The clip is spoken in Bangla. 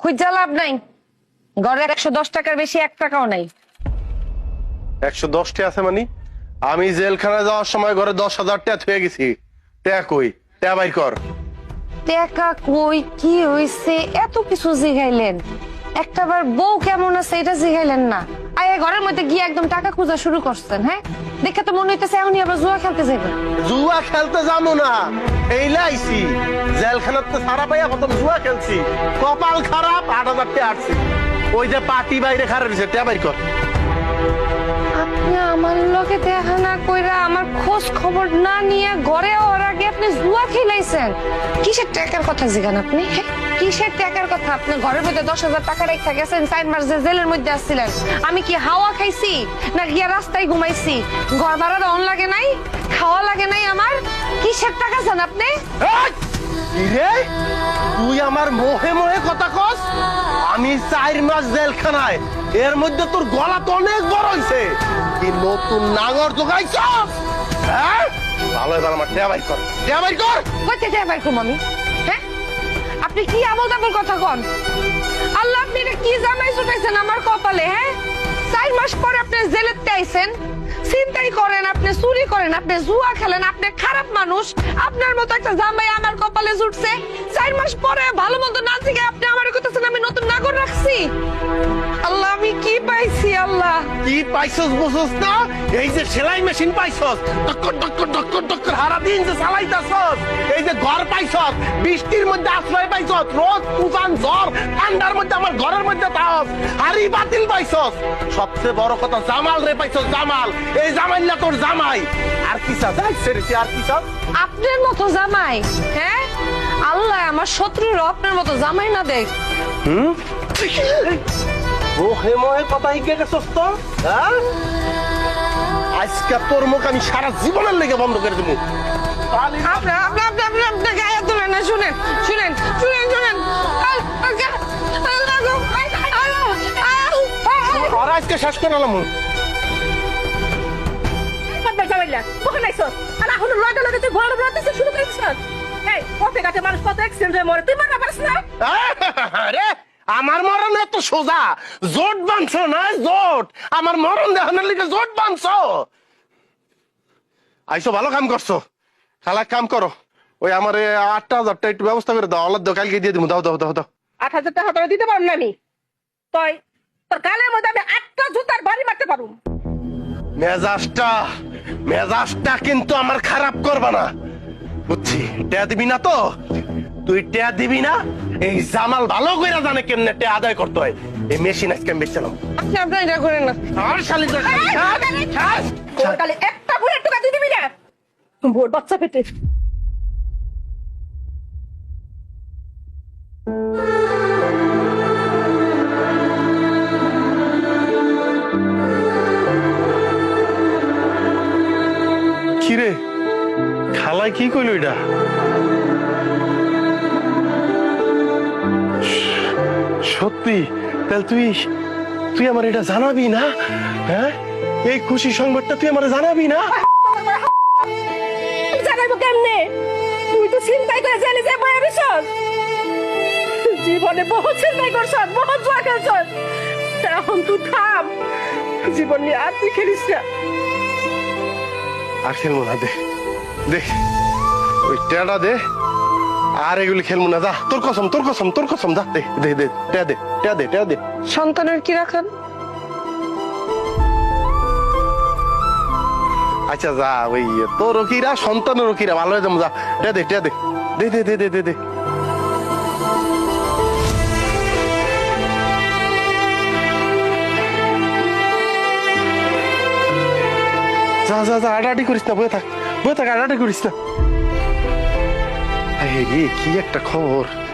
খুঁজা লাভ নাই। ঘরে একশো দশ টাকার বেশি এক টাকাও নাই। একশো দশটি আছে মানে? আমি জেলখানা যাওয়ার সময় ঘরে দশ হাজার টাকা থুয়ে গেছি। টাকা কই? টাকা বাই কর। টাকা কই? কি হইছে? এত কিছু জিগাইলেন। একটাবার বউ কেমন আছে এটা জিগাইলেন না। ঘরের মধ্যে গিয়ে একদম টাকা খোঁজা শুরু করছেন হ্যাঁ? দেখে তো মনে হইতেছে এখনই আবার জুয়া খেলতে যাবেন জুয়া খেলতে যাব না। এই লাইছি জেলখানার তো সারা পাইয়া প্রথম জুয়া খেলছি। কপাল খারাপ, আট হাজার টাকা আসছি ওই যে পার্টি বাইরে খারাপ টাকা কর। আপনি আমার লগে দেখা না কইরা আমার খোঁজ খবর না নিয়ে ঘরে ওর আগে আপনি জুয়া খেলাইছেন? কিসের টাকার কথা জিগান আপনি? কিসের টাকার কথা? আপনি ঘরের মধ্যে দশ হাজার টাকা রেখে গেছেন মাস যে জেলের মধ্যে আসছিলেন। আমি কি হাওয়া খাইছি না গিয়া রাস্তায় ঘুমাইছি? ঘর ভাড়া রন লাগে নাই, খাওয়া লাগে নাই আমার? কিসের টাকা চান আপনি? রে তুই আমার মোহে মোহে কথা কস? আমি চার মাস জেলখানায়। এর মধ্যে তোর গলা তো অনেক বড় হয়েছে কি নতুন নাঙর জোগাইছস? হ্যাঁ? ভালো এবার আমার টেয়া বাইর কর। টেয়া বাইর কর! কইতে যাই ভাই আমি হ্যাঁ? আপনি কি আমল তামল কথা কন? আল্লাহ আপনি এটা কি জামাই ছুটাইছেন আমার কপালে হ্যাঁ? চার মাস পরে আপনি জেলেতে আইছেন। চিন্তাই করেন, আপনি চুরি করেন, আপনি জুয়া খেলেন, আপনি খারাপ মানুষ। আপনার মতো একটা জামাই আমার কপালে জুটছে। চার মাস পরে ভালো মতো না আপনি আমার কথা আমি নতুন নাগর রাখছি। পাইছি আল্লাহ। কি পাইছস বুঝছস না? এই যে সেলাই মেশিন পাইছস টক্কর টক্কর টক্কর টক্কর সারা দিন যে চালাইতাছস এই যে ঘর পাইছস বৃষ্টির মধ্যে আশ্রয় পাইছস রোদ তুফান ঝড় ঠান্ডার মধ্যে আমার ঘরের মধ্যে হারি বাতিল পাইছস। সবচেয়ে বড় কথা জামাল রে পাইছস জামাল। এই জামাইলা তোর জামাই। আর কি চাস? আর কি চাস? আপনার মতো জামাই হ্যাঁ? আল্লাহ আমার শত্রুরা আপনার মতো জামাই না দেখ। হুম? ও হেময়ে কথা হিকে গেছস তো হ্যাঁ আজকে তোর মুখ আমি সারা জীবনের লেগে বন্ধ করে দেবো। আপনার গায়ে না শুনেন শুনেন শুনেন শুনেন। আর আজকে শেষ করে আলাম কখন আইছস আর এখন লগে লগে তুই বড় বড় শুরু করেছিস? এই পথে ঘাটে মানুষ কত অ্যাক্সিডেন্ট হয়ে মরে তুই মরনা পারিস না? আরে আমার মরণ এত সোজা। জোট বানছ না জোট? আমার মরণ দেখানোর লিগে জোট বানছ? আইসো ভালো কাম করছ। খালা কাম করো। ওই আমার আটটা হাজারটা একটু ব্যবস্থা করে দাও আল্লাহ কালকে দিয়ে দিব দাও দাও দাও দাও। আট হাজার টাকা তোরা দিতে পারব না আমি? তাই তোর গালের মধ্যে আমি আটটা জুতার বাড়ি মারতে পারব। মেজাজটা মেজাজটা কিন্তু আমার খারাপ করবা না। বুঝছি? টেয়া দিবি না তো? তুই টেয়া দিবি না? এই জামাল ভালো করে জানে কেমনে টেয়া আদায় করতে হয়। এই মেশিন আজকে আমি বেচছিলাম আপনি আপনার এটা করেন না। আর শালি তো- ছাড়, তোর গালে একটা বুড়ের টাকা দিয়ে দিবি না। ভোর বাচ্চা পেটে। কি রে খালাই কি কইলো এটা? সত্যি? তাহলে তুই তুই আমার এটা জানাবি না? হ্যাঁ? এই খুশি সংবাদটা তুই আমার জানাবি না? জানাইবো কেমনে? তুই তো চিন্তাই করে জানি যে বয়ে বিশস জীবনে বহুত চিন্তাই করছ বহুত জোয়া খেলছ এখন তুই থাম। জীবন নিয়ে আর তুই খেলিস না। আর খেলব না দে। দে। ওই টেয়াটা দে। আর এগুলি খেলব না যা। তোর কসম তোর কসম তোর কসম যা। দে দে দে টেয়া দে টেয়া দে টেয়া দে। সন্তানের কি রাখান? আচ্ছা যা ওই তোর রকিরা সন্তানের রকিরা ভালো হয়ে যাব যা। টেয়া দে টেয়া দে। দে দে দে দে দে দে। যা যা যা আডাআডি করিস না বয়ে থাক বয়ে থাক আডাআডি করিস না। এই রে কি একটা খবর?